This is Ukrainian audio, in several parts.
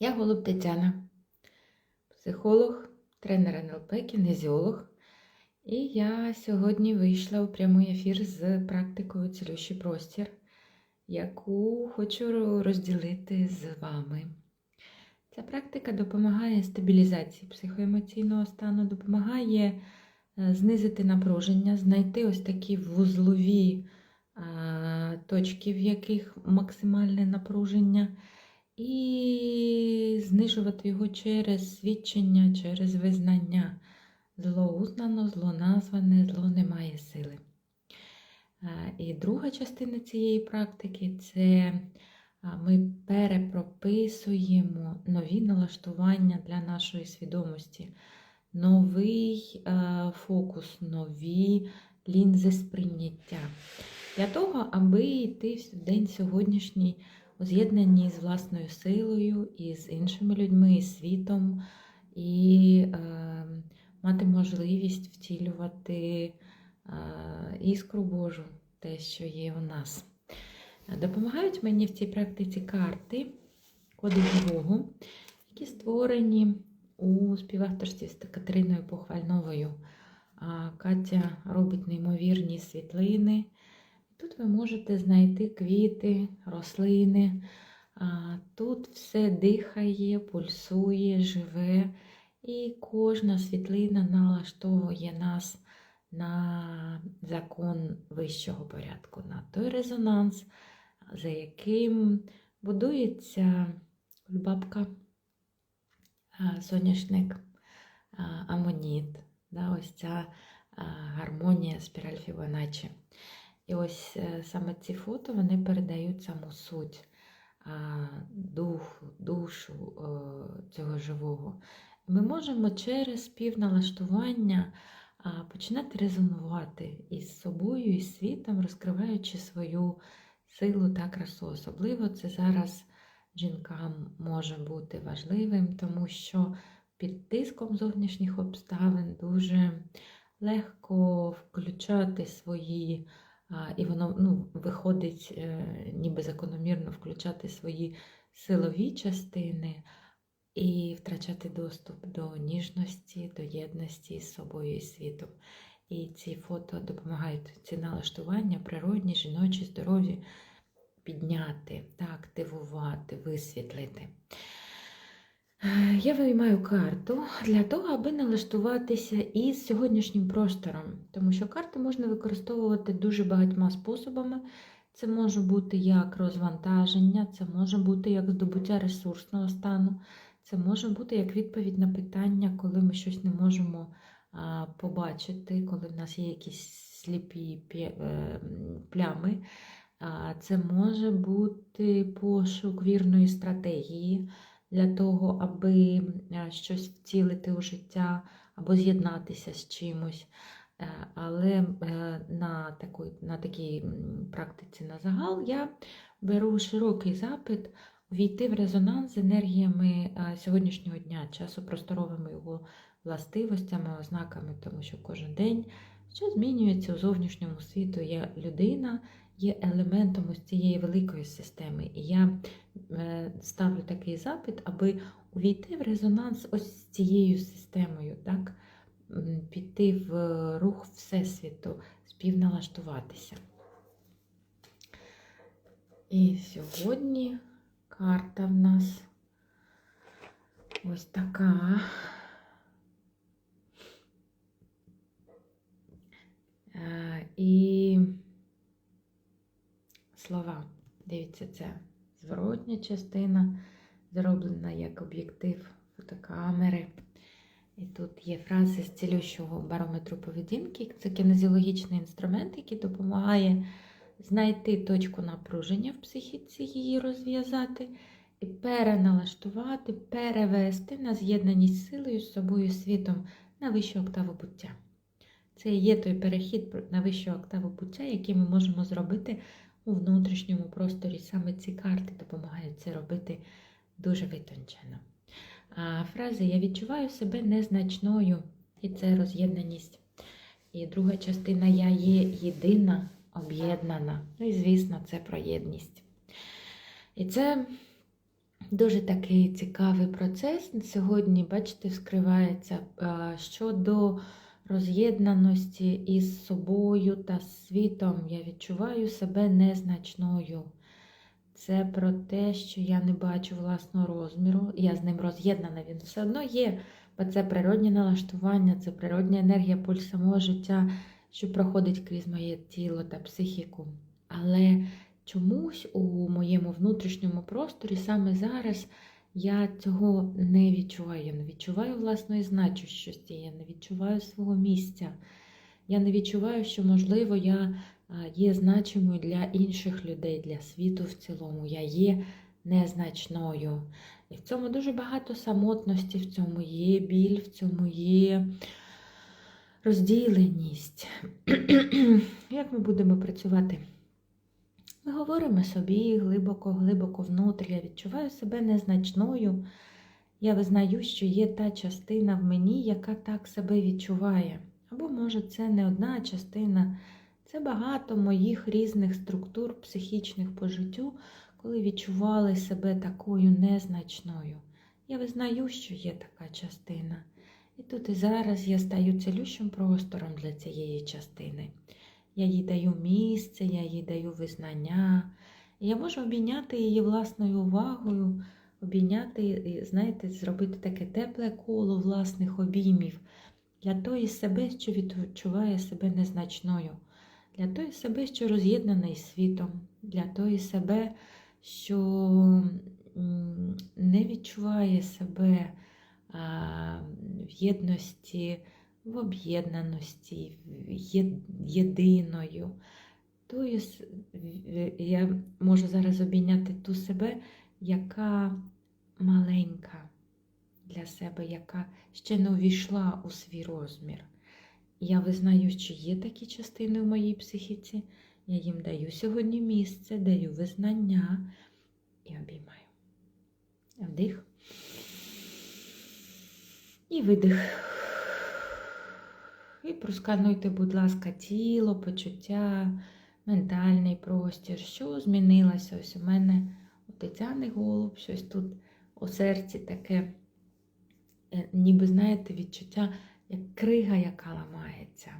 Я Голуб Тетяна, психолог, тренер НЛП, кінезіолог. І я сьогодні вийшла у прямий ефір з практикою Цілющий простір, яку хочу розділити з вами. Ця практика допомагає стабілізації психоемоційного стану, допомагає е, знизити напруження, знайти ось такі вузлові точки, в яких максимальне напруження, і знижувати його через свідчення, через визнання. Зло узнано, зло назване, зло не має сили. І друга частина цієї практики це ми перепрописуємо нові налаштування для нашої свідомості, новий е, фокус, нові лінзи сприйняття. Для того, аби йти в день сьогоднішній у з'єднанні з власною силою, і з іншими людьми, і світом, і е, мати можливість втілювати е, іскру Божу, те, що є у нас. Допомагають мені в цій практиці карти, коди живого, які створені у співавторстві з Катериною Похвальновою. Катя робить неймовірні світлини. Тут ви можете знайти квіти, рослини. Тут все дихає, пульсує, живе, і кожна світлина налаштовує нас на закон вищого порядку, на той резонанс, за яким будується бабка, соняшник, амоніт, ось ця гармонія спіраль Фібоначчі. І ось е, саме ці фото вони передають саму суть духу, душу цього живого. Ми можемо через півналаштування починати резонувати із собою, і світом, розкриваючи свою силу та красу. Особливо це зараз жінкам може бути важливим, тому що під тиском зовнішніх обставин дуже легко включати свої, і воно ну, виходить е, ніби закономірно включати свої силові частини. І втрачати доступ до ніжності, до єдності з собою і світом. І ці фото допомагають ці налаштування, природні, жіночі, здорові підняти, та активувати, висвітлити. Я виймаю карту для того, аби налаштуватися із сьогоднішнім простором, тому що карти можна використовувати дуже багатьма способами. Це може бути як розвантаження, це може бути як здобуття ресурсного стану, це може бути як відповідь на питання, коли ми щось не можемо побачити, коли в нас є якісь сліпі е, плями. Це може бути пошук вірної стратегії для того, аби щось втілити у життя або з'єднатися з чимось. Е, але е, на такій, на такій практиці на загал я беру широкий запит увійти в резонанс з енергіями е, сьогоднішнього дня, часу просторовими його властивостями, ознаками, тому що кожен день, що змінюється у зовнішньому світу, є людина, є елементом ось цієї великої системи. І я ставлю такий запит, аби увійти в резонанс ось з цією системою. так? піти в рух Всесвіту, співналаштуватися. І сьогодні карта в нас ось така. Е, і слова. Дивіться, це зворотня частина, зроблена як об'єктив фотокамери. І тут є фрази з цілющого барометру поведінки. Це кінезіологічний інструмент, який допомагає знайти точку напруження в психіці, її розв'язати, і переналаштувати, перевести на з'єднаність силою з собою світом на вищу октаву буття. Це є той перехід на вищу октаву буття, який ми можемо зробити у внутрішньому просторі. Саме ці карти допомагають це робити дуже витончено. А фраза Я відчуваю себе незначною, і це роз'єднаність. І друга частина Я є єдина, об'єднана. Ну і, звісно, це про єдність. І це Дуже такий цікавий процес. Сьогодні, бачите, вскривається щодо роз'єднаності із собою та світом. Я відчуваю себе незначною. Це про те, що я не бачу власного розміру, я з ним роз'єднана, він все одно є, бо це природнє налаштування, це природня енергія пульс самого життя, що проходить крізь моє тіло та психіку. Але чомусь у моєму внутрішньому просторі саме зараз я цього не відчуваю. Я не відчуваю власної значущості, я не відчуваю свого місця. Я не відчуваю, що, можливо, я є значимою для інших людей, для світу в цілому. Я є незначною. І в цьому дуже багато самотності, в цьому є біль, в цьому є розділеність. Як ми будемо працювати? Ми говоримо собі глибоко, глибоко внутрі. Я відчуваю себе незначною. Я визнаю, що є та частина в мені, яка так себе відчуває. Або, може, це не одна частина, це багато моїх різних структур психічних по життю, коли відчували себе такою незначною. Я визнаю, що є така частина. І тут і зараз я стаю цілющим простором для цієї частини. Я їй даю місце, я їй даю визнання. Я можу обійняти її власною увагою, обійняти, знаєте, зробити таке тепле коло власних обіймів для тої себе, що відчуває себе незначною, для тої себе, що роз'єднана із світом, для тої себе, що не відчуває себе в єдності в об'єднаності, єдиною. Тобто я можу зараз обійняти ту себе, яка маленька для себе, яка ще не увійшла у свій розмір. Я визнаю, що є такі частини в моїй психіці. Я їм даю сьогодні місце, даю визнання і обіймаю. Вдих. І видих. І проскануйте, будь ласка, тіло, почуття, ментальний простір, що змінилося. Ось у мене у Тетяни голуб, щось тут у серці таке, е, ніби, знаєте, відчуття, як крига, яка ламається.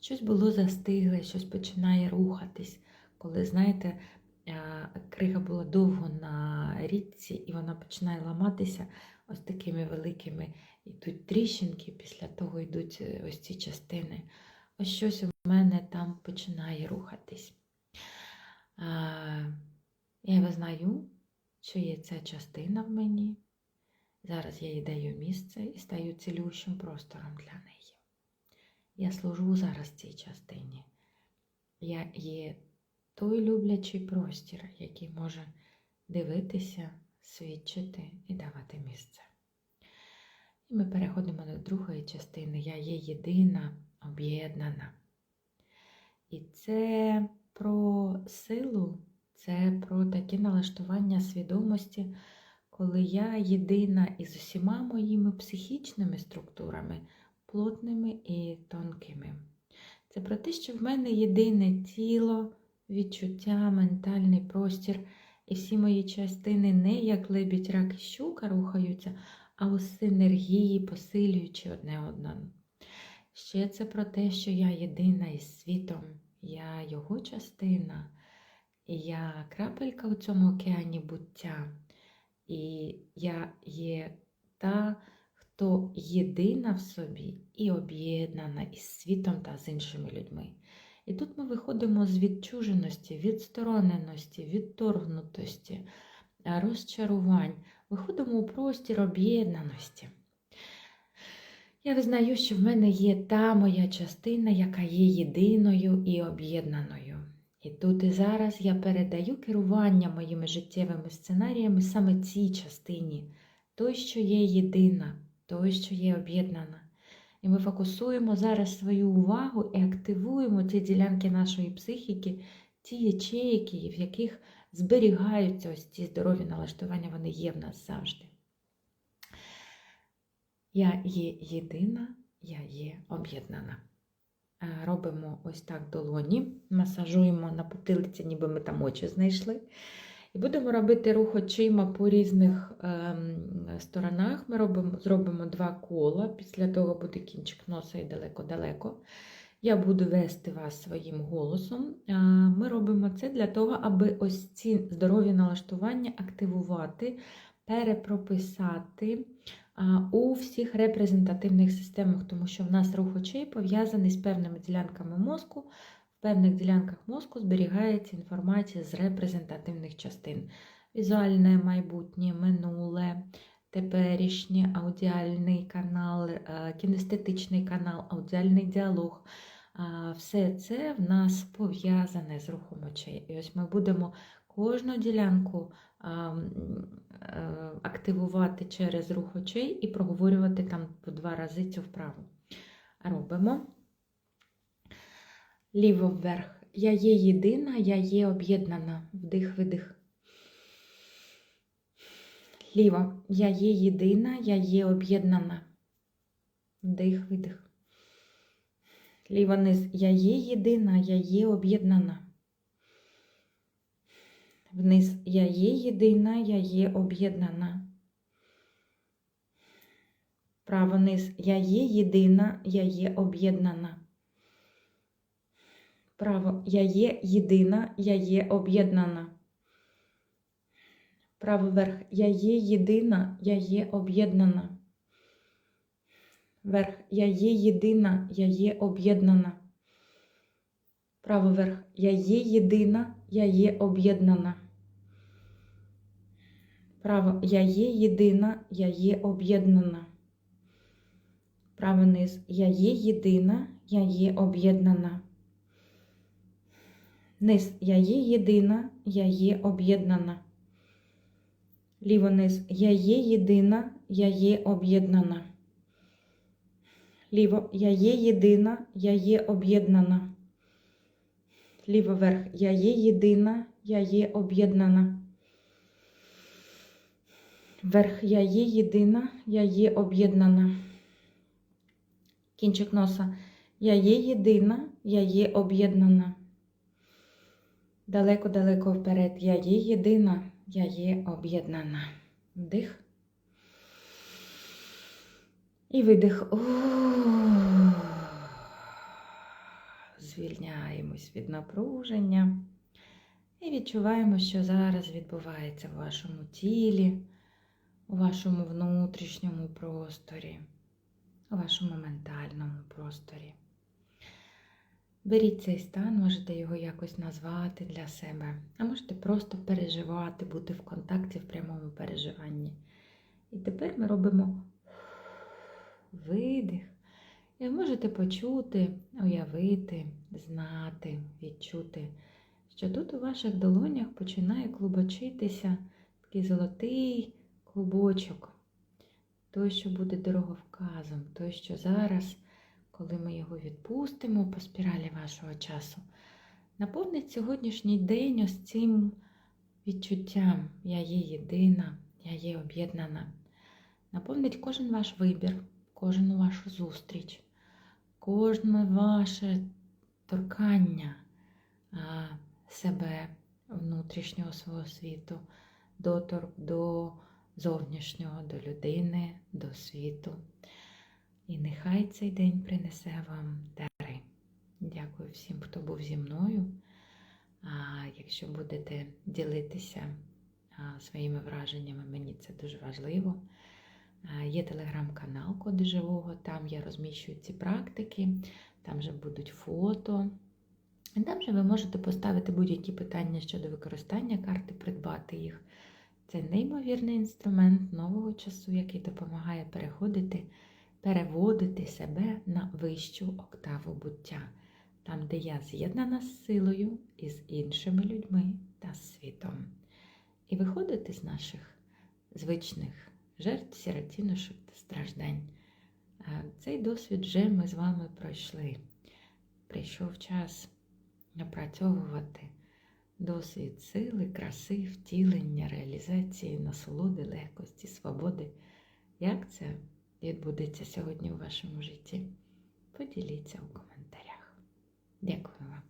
Щось було застигле, щось починає рухатись. Коли, знаєте, е, крига була довго на річці, і вона починає ламатися ось такими великими йдуть тріщинки, після того йдуть е, ось ці частини. Ось щось у мене там починає рухатись. Я визнаю, що є ця частина в мені. Зараз я їй даю місце і стаю цілющим простором для неї. Я служу зараз цій частині. Я є той люблячий простір, який може дивитися, свідчити і давати місце. І ми переходимо до другої частини. Я є єдина, об'єднана. І це про силу, це про таке налаштування свідомості, коли я єдина із усіма моїми психічними структурами, плотними і тонкими. Це про те, що в мене єдине тіло, відчуття, ментальний простір, і всі мої частини не як лебідь, рак і щука рухаються, а у синергії, посилюючи одне одного. Ще це про те, що я єдина із світом, я його частина, я крапелька у цьому океані буття. І я є та, хто єдина в собі і об'єднана із світом та з іншими людьми. І тут ми виходимо з відчуженості, відстороненості, відторгнутості, розчарувань, виходимо у простір об'єднаності. Я визнаю, що в мене є та моя частина, яка є єдиною і об'єднаною. І тут і зараз я передаю керування моїми життєвими сценаріями саме цій частині, той, що є єдина, той, що є об'єднана. І ми фокусуємо зараз свою увагу і активуємо ті ділянки нашої психіки, ті ячейки, в яких зберігаються ось ці здорові налаштування, вони є в нас завжди. Я є єдина, я є об'єднана. Е, робимо ось так долоні, масажуємо на потилиці, ніби ми там очі знайшли. І будемо робити рух очима по різних ем, сторонах. Ми робимо, зробимо два кола, після того буде кінчик носа і далеко-далеко. Я буду вести вас своїм голосом. Ми робимо це для того, аби ось ці здорові налаштування активувати, перепрописати у всіх репрезентативних системах, тому що в нас рух очей пов'язаний з певними ділянками мозку. В певних ділянках мозку зберігається інформація з репрезентативних частин. Візуальне майбутнє, минуле, теперішнє, аудіальний канал, е, кінестетичний канал, аудіальний діалог. Все це в нас пов'язане з рухом очей. І ось ми будемо кожну ділянку е, активувати через рух очей і проговорювати там по два рази цю вправу. Робимо. Ліво вверх. Я є єдина, я є об'єднана. Вдих, видих. Ліво. Я є єдина, я є об'єднана. Вдих, видих. Ліво низ. Я є єдина, я є об'єднана. Вниз. Я є єдина, я є об'єднана. Право низ. Я є єдина, я є об'єднана. Право. Я є єдина, я є об'єднана. Право вверх. Я є єдина, я є об'єднана. Верх. Я є єдина, я є об'єднана. Право верх. Я є єдина, я є об'єднана. Право. Я є єдина, я є об'єднана. Право низ. Я є єдина, я є об'єднана. Низ. Я є єдина, я є об'єднана. Ліво низ. Я є єдина, я є об'єднана. Ліво. Я є єдина, я є об'єднана. Ліво верх. Я є єдина, я є об'єднана. Верх. Я є єдина, я є об'єднана. Кінчик носа. Я є єдина, я є об'єднана. Далеко-далеко вперед. Я є єдина, я є об'єднана. Вдих. І видих. Звільняємось від напруження. І відчуваємо, що зараз відбувається в вашому тілі, у вашому внутрішньому просторі, у вашому ментальному просторі. Беріть цей стан, можете його якось назвати для себе, а можете просто переживати, бути в контакті в прямому переживанні. І тепер ми робимо видих. І можете почути, уявити, знати, відчути, що тут у ваших долонях починає клубочитися такий золотий клубочок. Той, що буде дороговказом, той, що зараз, коли ми його відпустимо по спіралі вашого часу, наповнить сьогоднішній день ось цим відчуттям Я є єдина, я є об'єднана. Наповнить кожен ваш вибір, кожну вашу зустріч, кожне ваше торкання себе, внутрішнього свого світу, доторк до зовнішнього, до людини, до світу. І нехай цей день принесе вам дари. Дякую всім, хто був зі мною. А якщо будете ділитися своїми враженнями, мені це дуже важливо. Є телеграм-канал Коди Живого, там я розміщую ці практики, там же будуть фото. Там же ви можете поставити будь-які питання щодо використання карти, придбати їх. Це неймовірний інструмент нового часу, який допомагає переходити, переводити себе на вищу октаву буття, там, де я з'єднана з силою і з іншими людьми та світом. І виходити з наших звичних жертв, сіротіношок та страждань. Цей досвід вже ми з вами пройшли. Прийшов час напрацьовувати досвід сили, краси, втілення, реалізації, насолоди, легкості, свободи. Як це відбудеться сьогодні у вашому житті? Поділіться у коментарях. Дякую вам.